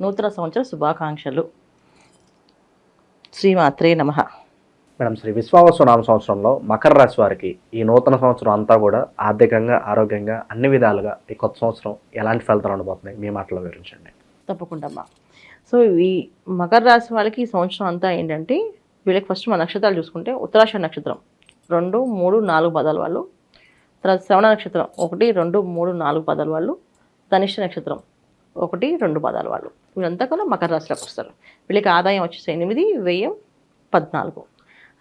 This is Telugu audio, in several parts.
నూతన సంవత్సర శుభాకాంక్షలు. శ్రీమాత్రే నమః. మేడం శ్రీ విశ్వావసనామ సంవత్సరంలో మకర రాశి వారికి ఈ నూతన సంవత్సరం అంతా కూడా ఆర్థికంగా ఆరోగ్యంగా అన్ని విధాలుగా ఈ కొత్త సంవత్సరం ఎలాంటి ఫలితాలు ఉండబోతున్నాయి? మీ మాటలో వివరించండి. తప్పకుండా సో ఈ మకర రాశి వాళ్ళకి ఈ సంవత్సరం అంతా ఏంటంటే వీళ్ళకి ఫస్ట్ మన నక్షత్రాలు చూసుకుంటే ఉత్తరాష నక్షత్రం. రెండు మూడు నాలుగు పదాల వాళ్ళు. తర్వాత శ్రవణ నక్షత్రం ఒకటి రెండు మూడు నాలుగు పదాల వాళ్ళు. ధనిష్ట నక్షత్రం ఒకటి రెండు పదాల వాళ్ళు. వీళ్ళంతా కూడా మకర రాశిలోకి వస్తారు. వీళ్ళకి ఆదాయం వచ్చేసి ఎనిమిది వ్యయం పద్నాలుగు.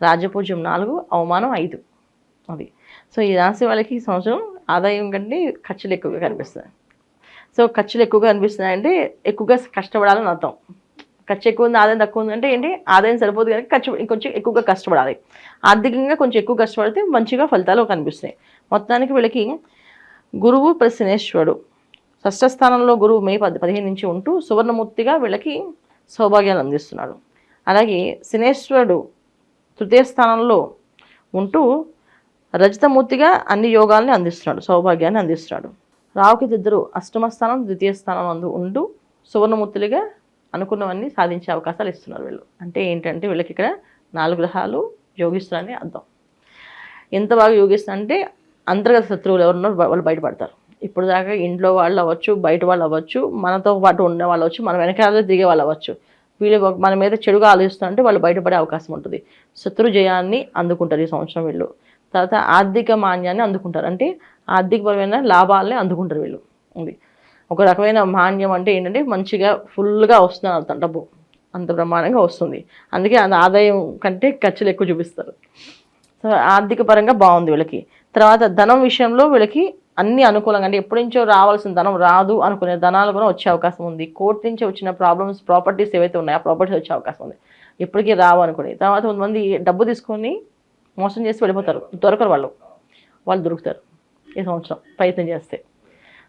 రాజపూజ్యం నాలుగు అవమానం ఐదు. అది సో ఈ రాశి వాళ్ళకి ఈ సంవత్సరం ఆదాయం కంటే ఖర్చులు ఎక్కువగా కనిపిస్తాయి సో ఖర్చులు ఎక్కువగా అనిపిస్తున్నాయంటే ఎక్కువగా కష్టపడాలని అర్థం. ఖర్చు ఎక్కువ ఉంది ఆదాయం తక్కువ ఉంది అంటే ఏంటి? ఆదాయం సరిపోదు కనుక ఖర్చు ఇంకొంచెం ఎక్కువగా కష్టపడాలి. ఆర్థికంగా కొంచెం ఎక్కువ కష్టపడితే మంచిగా ఫలితాలు కనిపిస్తాయి. మొత్తానికి వీళ్ళకి గురువు ప్రశ్నేశ్వరుడు. శనేశ్వరుడు గురువు మే పది పదిహేను నుంచి ఉంటూ సువర్ణమూర్తిగా వీళ్ళకి సౌభాగ్యాలు అందిస్తున్నాడు. అలాగే శనేశ్వరుడు తృతీయ స్థానంలో ఉంటూ రజతమూర్తిగా అన్ని యోగాల్ని అందిస్తున్నాడు సౌభాగ్యాన్ని అందిస్తున్నాడు. రావుకి ఇద్దరు అష్టమ స్థానం ద్వితీయ స్థానం అందు ఉంటూ సువర్ణమూర్తులుగా అనుకున్నవన్నీ సాధించే అవకాశాలు ఇస్తున్నారు వీళ్ళు. అంటే ఏంటంటే వీళ్ళకి ఇక్కడ నాలుగు గ్రహాలు యోగిస్తున్నారని అర్థం. ఎంత బాగా యోగిస్తున్నా అంటే అంతర్గత శత్రువులు ఎవరున్నారో వాళ్ళు బయటపడతారు. ఇప్పుడు దాకా ఇంట్లో వాళ్ళు అవ్వచ్చు బయట వాళ్ళు అవ్వచ్చు మనతో పాటు ఉండే వాళ్ళు అవ్వచ్చు మన వెనకాల దిగే వాళ్ళు అవ్వచ్చు. వీళ్ళు మన మీద చెడుగా ఆలోచిస్తుంటే వాళ్ళు బయటపడే అవకాశం ఉంటుంది. శత్రు జయాన్ని అందుకుంటారు ఈ సంవత్సరం వీళ్ళు. తర్వాత ఆర్థిక మాన్యాన్ని అందుకుంటారు. అంటే ఆర్థికపరమైన లాభాలని అందుకుంటారు వీళ్ళు. ఇది ఒక రకమైన మాన్యం అంటే ఏంటంటే మంచిగా ఫుల్గా వస్తుంది అర్థం డబ్బు. అంత ప్రమాణంగా వస్తుంది. అందుకే అది ఆదాయం కంటే ఖర్చులు ఎక్కువ చూపిస్తారు. సో ఆర్థిక పరంగా బాగుంది వీళ్ళకి. తర్వాత ధనం విషయంలో వీళ్ళకి అన్ని అనుకూలంగా అంటే ఎప్పటి నుంచో రావాల్సిన ధనం రాదు అనుకునే ధనాలు కూడా వచ్చే అవకాశం ఉంది. కోర్టు నుంచి వచ్చిన ప్రాబ్లమ్స్ ప్రాపర్టీస్ ఏవైతే ఉన్నాయో ఆ ప్రాపర్టీస్ వచ్చే అవకాశం ఉంది. ఎప్పటికీ రావు అనుకుని. తర్వాత కొంతమంది డబ్బు తీసుకొని మోసం చేసి వెళ్ళిపోతారు. దొరకరు వాళ్ళు. వాళ్ళు దొరుకుతారు ఈ సంవత్సరం ప్రయత్నం చేస్తే.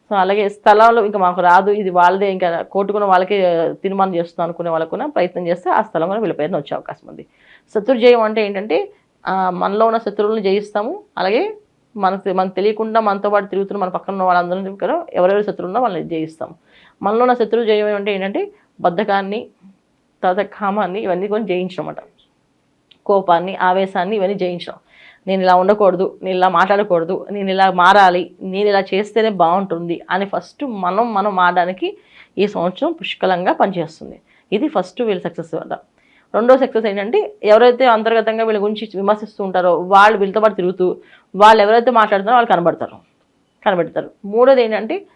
సో అలాగే స్థలాలు ఇంకా మాకు రాదు. ఇది వాళ్ళదే. ఇంకా కోర్టుకున్న వాళ్ళకే తీర్మానం చేస్తున్నాం అనుకునే వాళ్ళకు కూడా ప్రయత్నం చేస్తే ఆ స్థలం కూడా వీళ్ళ ప్రయత్నం వచ్చే అవకాశం ఉంది. శత్రుజయం అంటే ఏంటంటే మనలో ఉన్న శత్రువులను జయిస్తాము. అలాగే మనకు మనకు తెలియకుండా మనతో పాటు తిరుగుతున్న మన పక్కన ఉన్న వాళ్ళందరినీ కూడా ఎవరెవరు శత్రువు ఉన్నా వాళ్ళని జయిస్తాం. మనలో ఉన్న శత్రువు జయం అంటే ఏంటంటే బద్ధకాన్ని తర్వాత కామాన్ని ఇవన్నీ కొన్ని జయించడం అన్నమాట. కోపాన్ని ఆవేశాన్ని ఇవన్నీ జయించడం. నేను ఇలా ఉండకూడదు నేను ఇలా మాట్లాడకూడదు నేను ఇలా మారాలి నేను ఇలా చేస్తేనే బాగుంటుంది అని ఫస్ట్ మనం మనం మారడానికి ఈ సంవత్సరం పుష్కలంగా పనిచేస్తుంది. ఇది ఫస్ట్ వీళ్ళ సక్సెస్ వల్ల. రెండో సక్సెస్ ఏంటంటే ఎవరైతే అంతర్గతంగా వీళ్ళ గురించి విమర్శిస్తూ ఉంటారో వాళ్ళు వీళ్ళతో పాటు తిరుగుతూ వాళ్ళు ఎవరైతే మాట్లాడుతున్నారో వాళ్ళు కనబడతారు. కనబెడతారు. మూడోది ఏంటంటే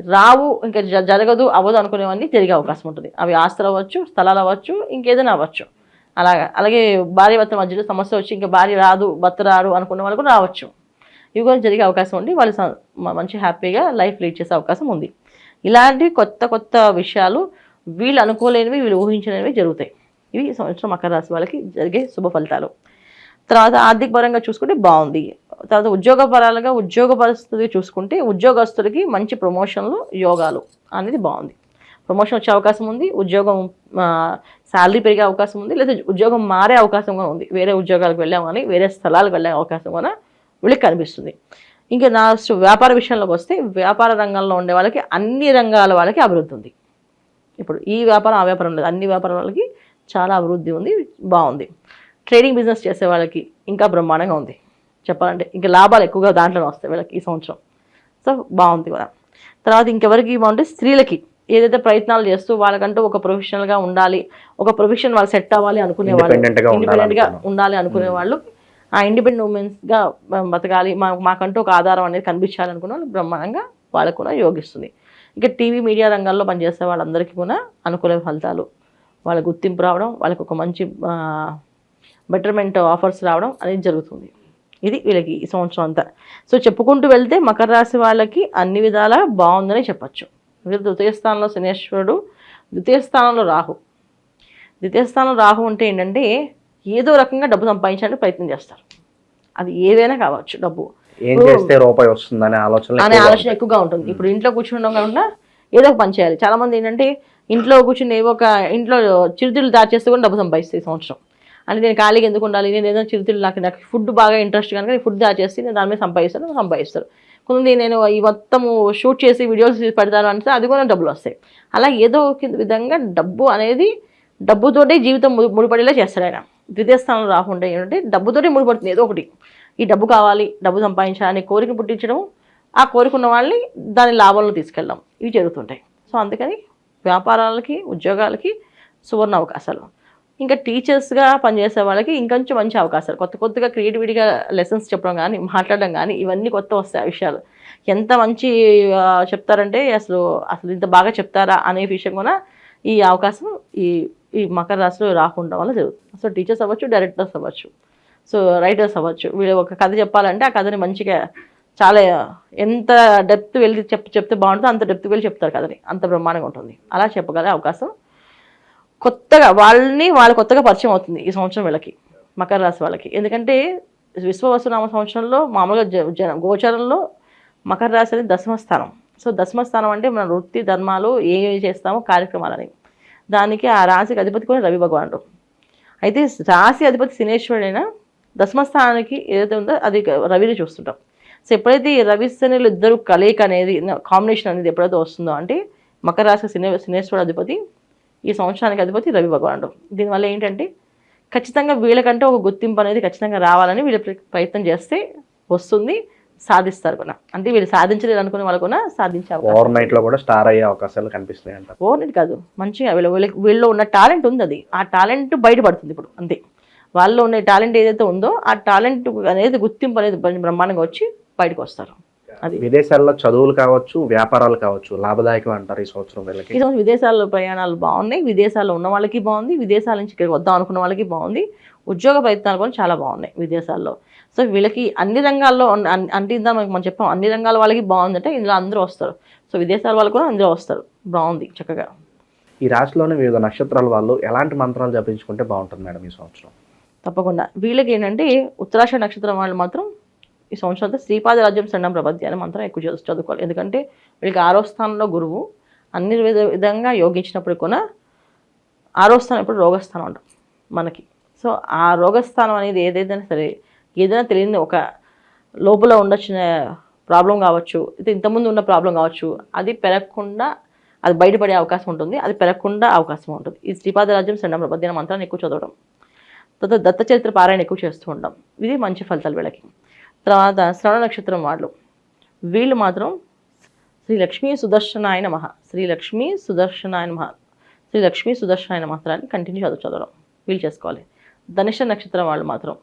రావు ఇంకా జ- జరగదు అవ్వదు అనుకునేవన్నీ జరిగే అవకాశం ఉంటుంది. అవి ఆస్తులు అవ్వచ్చు స్థలాలు అవ్వచ్చు ఇంకేదైనా అవ్వచ్చు. అలాగా. అలాగే భార్య భర్త మధ్యలో సమస్య వచ్చి ఇంకా భార్య రాదు భర్త రారు అనుకున్న వాళ్ళు కూడా రావచ్చు. ఇవి కూడా జరిగే అవకాశం ఉంది వాళ్ళు మంచి హ్యాపీగా లైఫ్ లీడ్ చేసే అవకాశం ఉంది. ఇలాంటి కొత్త కొత్త విషయాలు వీళ్ళు అనుకోలేనివి వీళ్ళు ఊహించలేనివి జరుగుతాయి. ఇవి సంవత్సరం మకర రాశి వాళ్ళకి జరిగే శుభ ఫలితాలు. తర్వాత ఆర్థిక పరంగా చూసుకుంటే బాగుంది. తర్వాత ఉద్యోగ పరాలుగా ఉద్యోగ పరిస్థితి చూసుకుంటే ఉద్యోగస్తులకి మంచి ప్రమోషన్లు యోగాలు అనేది బాగుంది. ప్రమోషన్ వచ్చే అవకాశం ఉంది ఉద్యోగం శాలరీ పెరిగే అవకాశం ఉంది లేదా ఉద్యోగం మారే అవకాశం కూడా ఉంది. వేరే ఉద్యోగాలకు వెళ్ళాం కానీ వేరే స్థలాలకు వెళ్ళే అవకాశం కూడా వీళ్ళకి కనిపిస్తుంది. ఇంకా నా వ్యాపార విషయంలోకి వస్తే వ్యాపార రంగంలో ఉండే వాళ్ళకి అన్ని రంగాల వాళ్ళకి అభివృద్ధి ఉంది. ఇప్పుడు ఈ వ్యాపారం ఆ వ్యాపారం లేదు. అన్ని వ్యాపారం వాళ్ళకి చాలా అభివృద్ధి ఉంది బాగుంది. ట్రేడింగ్ బిజినెస్ చేసే వాళ్ళకి ఇంకా బ్రహ్మాండంగా ఉంది. చెప్పాలంటే ఇంకా లాభాలు ఎక్కువగా దాంట్లోనే వస్తాయి వీళ్ళకి ఈ సంవత్సరం. సో బాగుంది కూడా. తర్వాత ఇంకెవరికి బాగుంటే స్త్రీలకి ఏదైతే ప్రయత్నాలు చేస్తూ వాళ్ళకంటూ ఒక ప్రొఫెషనల్గా ఉండాలి ఒక ప్రొఫెషన్ వాళ్ళు సెట్ అవ్వాలి అనుకునే వాళ్ళు Independent గా ఉండాలి ఇండిపెండెంట్గా అనుకునే. ఉండాలి అనుకునే వాళ్ళు ఆ ఇండిపెండెంట్ ఉమెన్స్గా బతకాలి మా మాకంటూ ఒక ఆధారం అనేది కనిపించాలి అనుకున్న వాళ్ళు బ్రహ్మాండంగా వాళ్ళకు కూడా యోగిస్తుంది. ఇక టీవీ మీడియా రంగాల్లో పనిచేసే వాళ్ళందరికీ కూడా అనుకూల ఫలితాలు. వాళ్ళ గుర్తింపు రావడం వాళ్ళకి ఒక మంచి బెటర్మెంట్ ఆఫర్స్ రావడం అనేది జరుగుతుంది. ఇది వీళ్ళకి ఈ సంవత్సరం అంతా. సో చెప్పుకుంటూ వెళ్తే మకర రాశి వాళ్ళకి అన్ని విధాలా బాగుందని చెప్పచ్చు. ద్వితీయ స్థానంలో శనేశ్వరుడు ద్వితీయ స్థానంలో రాహు. ద్వితీయ స్థానం రాహు ఉంటే ఏంటంటే ఏదో రకంగా డబ్బు సంపాదించడానికి ప్రయత్నం చేస్తారు. అది ఏదైనా కావచ్చు డబ్బు. ఏం చేస్తే రూపాయి వస్తుందనే ఆలోచన అనే ఆలోచన ఎక్కువగా ఉంటుంది. ఇప్పుడు ఇంట్లో కూర్చుండడం కాకుండా ఏదో ఒక పని చేయాలి. చాలా మంది ఏంటంటే ఇంట్లో కూర్చుని ఏవో ఒక ఇంట్లో చిరుతిళ్ళు దాచేస్తే కూడా డబ్బు సంపాదిస్తాయి ఈ సంవత్సరం. అంటే నేను ఖాళీగా ఎందుకు ఉండాలి? నేను ఏదైనా చిరుతిళ్ళు నాకు నాకు ఫుడ్ బాగా ఇంట్రెస్ట్ కనుక నేను ఫుడ్ దాచేసి నేను దాని మీద సంపాదిస్తాను సంపాదిస్తారు. కొంతమంది నేను ఈ మొత్తము షూట్ చేసి వీడియోస్ పెడతాను అంటే అది కూడా డబ్బులు వస్తాయి. అలా ఏదో ఒక విధంగా డబ్బు అనేది డబ్బుతోటే జీవితం ముడిపడేలా చేస్తాడు ఆయన. ద్వితీయ స్థానం రాకుండా ఏంటంటే డబ్బుతోటే ముడిపడుతుంది ఏదో ఒకటి. ఈ డబ్బు కావాలి డబ్బు సంపాదించాలని కోరిక పుట్టించడం ఆ కోరిక ఉన్న వాళ్ళని దాని లాభంలో తీసుకెళ్ళడం ఇవి జరుగుతుంటాయి. సో అందుకని వ్యాపారాలకి ఉద్యోగాలకి సువర్ణ అవకాశాలు. ఇంకా టీచర్స్గా పనిచేసే వాళ్ళకి ఇంకొంచెం మంచి అవకాశాలు. కొత్త కొత్తగా క్రియేటివిటీగా లెసన్స్ చెప్పడం కానీ మాట్లాడడం కానీ ఇవన్నీ కొత్త వస్తాయి ఆ విషయాలు. ఎంత మంచి చెప్తారంటే అసలు అసలు ఇంత బాగా చెప్తారా అనే విషయం కూడా ఈ అవకాశం ఈ ఈ మకర రాశిలో రాకుండా వల్ల జరుగుతుంది. సో టీచర్స్ అవ్వచ్చు డైరెక్టర్స్ అవ్వచ్చు. సో రైటర్స్ అవ్వచ్చు. వీళ్ళు ఒక కథ చెప్పాలంటే ఆ కథని మంచిగా చాలా ఎంత డెప్త్ వెళ్ళి చెప్ చెప్తే బాగుంటుందో అంత డెప్త్ వెళ్ళి చెప్తారు కదని అంత బ్రహ్మాండంగా ఉంటుంది. అలా చెప్పగలే అవకాశం కొత్తగా వాళ్ళని వాళ్ళ కొత్తగా పరిచయం అవుతుంది ఈ సంవత్సరం వీళ్ళకి మకర రాశి వాళ్ళకి. ఎందుకంటే విశ్వవసునామ సంవత్సరంలో మామూలుగా జ- జన గోచరంలో మకర రాశి అనేది దశమ స్థానం. సో దశమ స్థానం అంటే మన వృత్తి ధర్మాలు ఏ చేస్తామో కార్యక్రమాలని. దానికి ఆ రాశికి అధిపతి కూడా రవి భగవానుడు. అయితే రాశి అధిపతి శనేశ్వరుడైనా దశమస్థానానికి ఏదైతే ఉందో అది రవిని చూస్తుంటాం. సో ఎప్పుడైతే ఈ రవి శనిలు ఇద్దరు కలయిక అనేది కాంబినేషన్ అనేది ఎప్పుడైతే వస్తుందో అంటే మకర రాశి శని శనేశ్వరుడు అధిపతి ఈ సంవత్సరానికి అధిపతి రవి భగవానుడు. దీనివల్ల ఏంటంటే ఖచ్చితంగా వీళ్ళకంటే ఒక గుర్తింపు అనేది ఖచ్చితంగా రావాలని వీళ్ళు ప్ర- ప్రయత్నం చేస్తే వస్తుంది సాధిస్తారు కూడా. అంటే వీళ్ళు సాధించలేదు అనుకునే వాళ్ళు కూడా సాధించే ఓవర్ నైట్లో కూడా స్టార్ అయ్యే అవకాశాలు కనిపిస్తున్నాయి అంట ఓవర్నైట్ కాదు మంచిగా వీళ్ళ వీళ్ళకి వీళ్ళలో ఉన్న టాలెంట్ ఉంది అది. ఆ టాలెంట్ బయటపడుతుంది ఇప్పుడు అంతే. వాళ్ళలో ఉన్న టాలెంట్ ఏదైతే ఉందో ఆ టాలెంట్ అనేది గుర్తింపు అనేది బ్రహ్మాండంగా వచ్చి బయటకు వస్తారు. అది. విదేశాల్లో చదువులు కావచ్చు వ్యాపారాలు కావచ్చు లాభదాయకం అంటారు ఈ సంవత్సరం వీళ్ళకి. ఈ సంవత్సరం విదేశాల్లో ప్రయాణాలు బాగున్నాయి విదేశాల్లో ఉన్న వాళ్ళకి బాగుంది విదేశాల నుంచి ఇక్కడికి వద్దాం అనుకున్న వాళ్ళకి బాగుంది ఉద్యోగ ప్రయత్నాలు కూడా చాలా బాగున్నాయి విదేశాల్లో. సో వీళ్ళకి అన్ని రంగాల్లో అంటే ఇందా మనం చెప్పాం అన్ని రంగాల వాళ్ళకి బాగుందంటే ఇందులో అందరూ వస్తారు. సో విదేశాల వాళ్ళు కూడా అందులో వస్తారు. బాగుంది చక్కగా. ఈ రాశిలోని వివిధ నక్షత్రాల వాళ్ళు ఎలాంటి మంత్రాలు జపించుకుంటే బాగుంటుంది మేడం ఈ సంవత్సరం? తప్పకుండా. వీళ్ళకి ఏంటంటే ఉత్తరాష నక్షత్రం వాళ్ళు మాత్రం ఈ సంవత్సరం అంతా రాజ్యం సండం ప్రపద్యాన్ని మాత్రం ఎక్కువ చదువు చదువుకోవాలి. ఎందుకంటే వీళ్ళకి ఆరో స్థానంలో గురువు అన్ని విధ విధంగా యోగించినప్పుడు కూడా ఆరో స్థానం ఇప్పుడు రోగస్థానం అంటాం మనకి. సో ఆ రోగస్థానం అనేది ఏదైనా సరే ఏదైనా తెలియని ఒక లోపల ఉండొచ్చిన ప్రాబ్లం కావచ్చు ఇది ఇంతకుముందు ఉన్న ప్రాబ్లం కావచ్చు అది పెరగకుండా అది బయటపడే అవకాశం ఉంటుంది అది పెరగకుండా అవకాశం ఉంటుంది. ఈ శ్రీపాదరాజ్యం సండం ప్రపద్యాన్ని మంత్రాన్ని ఎక్కువ చదవడం. తర్వాత దత్త చరిత్ర పారాయణ ఎక్కువ చేస్తూ ఉంటాం. ఇది మంచి ఫలితాలు వీళ్ళకి. తర్వాత శ్రవణ నక్షత్రం వాళ్ళు. వీళ్ళు మాత్రం శ్రీ లక్ష్మీ సుదర్శనాయ నమ. శ్రీ లక్ష్మీ సుదర్శనాయ నమ. శ్రీ లక్ష్మీ సుదర్శనాయ మంత్రాన్ని కంటిన్యూ చదువు చదవడం. వీళ్ళు చేసుకోవాలి. ధనిష్ట నక్షత్రం వాళ్ళు మాత్రం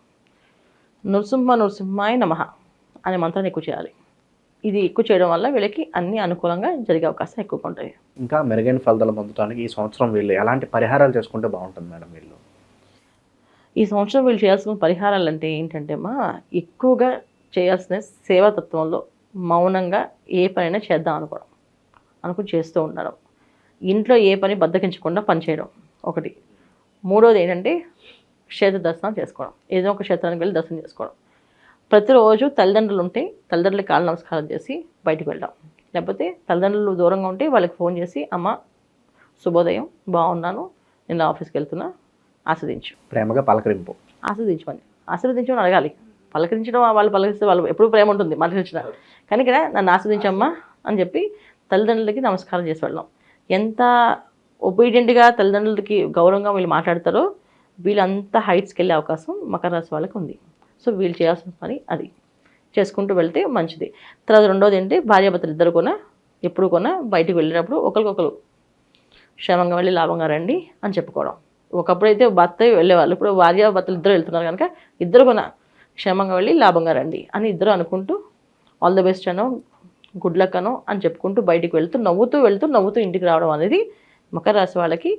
నృసింహ నృసింహాయ నమ అనే మంత్రాన్ని ఎక్కువ చేయాలి. ఇది ఎక్కువ చేయడం వల్ల వీళ్ళకి అన్ని అనుకూలంగా జరిగే అవకాశం ఎక్కువగా ఉంటాయి. ఇంకా మెరుగైన ఫలితాలు పొందడానికి ఈ సంవత్సరం వీళ్ళు ఎలాంటి పరిహారాలు చేసుకుంటే బాగుంటుంది మేడం వీళ్ళు? ఈ సంవత్సరం వీళ్ళు చేయాల్సిన పరిహారాలు అంటే ఏంటంటే మా ఎక్కువగా చేయాల్సిన సేవాతత్వంలో మౌనంగా ఏ పనైనా చేద్దాం అనుకోవడం అనుకుని చేస్తూ ఉండడం. ఇంట్లో ఏ పని బద్దకించకుండా పని చేయడం ఒకటి. మూడోది ఏంటంటే క్షేత్ర దర్శనం చేసుకోవడం. ఏదో ఒక క్షేత్రానికి వెళ్ళి దర్శనం చేసుకోవడం. ప్రతిరోజు తల్లిదండ్రులు ఉంటే తల్లిదండ్రులకి కాళ్ళ నమస్కారం చేసి బయటికి వెళ్ళడం. లేకపోతే తల్లిదండ్రులు దూరంగా ఉంటే వాళ్ళకి ఫోన్ చేసి అమ్మ శుభోదయం బాగున్నాను నేను ఆఫీస్కి వెళ్తున్నా ఆస్వాదించు. ప్రేమగా పలకరింపు. ఆస్వాదించమని. ఆశీర్వదించమని అడగాలి. పలకరించడం వాళ్ళు పలకరిస్తే వాళ్ళు ఎప్పుడు ప్రేమ ఉంటుంది వచ్చిన కానీ ఇక్కడ నన్ను ఆస్వాదించమ్మా అని చెప్పి తల్లిదండ్రులకి నమస్కారం చేసి వెళ్ళడం. ఎంత ఒబీడియంట్గా తల్లిదండ్రులకి గౌరవంగా వీళ్ళు మాట్లాడతారో వీళ్ళంతా హైట్స్కి వెళ్ళే అవకాశం మకర రాశి వాళ్ళకి ఉంది. సో వీళ్ళు చేయాల్సిన పని అది. చేసుకుంటూ వెళ్తే మంచిది. తర్వాత రెండోది ఏంటి? భార్యాభర్తలు ఇద్దరు కూడా ఎప్పుడు కూడా బయటికి వెళ్ళినప్పుడు ఒకరికొకరు క్షేమంగా వెళ్ళి లాభంగా రండి అని చెప్పుకోవడం. ఒకప్పుడు అయితే భర్త వెళ్ళేవాళ్ళు. ఇప్పుడు భార్య భర్తలు ఇద్దరు వెళ్తున్నారు కనుక ఇద్దరు కూడా క్షేమంగా వెళ్ళి లాభంగా రండి అని ఇద్దరు అనుకుంటూ ఆల్ ద బెస్ట్ అనో గుడ్ లక్ అనో అని చెప్పుకుంటూ బయటికి వెళ్తూ నవ్వుతూ వెళ్తూ నవ్వుతూ ఇంటికి రావడం అనేది మకర రాశి వాళ్ళకి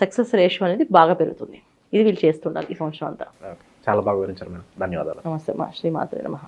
సక్సెస్ రేషియో అనేది బాగా పెరుగుతుంది. ఇది వీళ్ళు చేస్తుండాలి ఈ సంవత్సరం అంతా. చాలా బాగా వివరించారు మేడం. ధన్యవాదాలు. నమస్తే మా శ్రీమాత్రే నమః.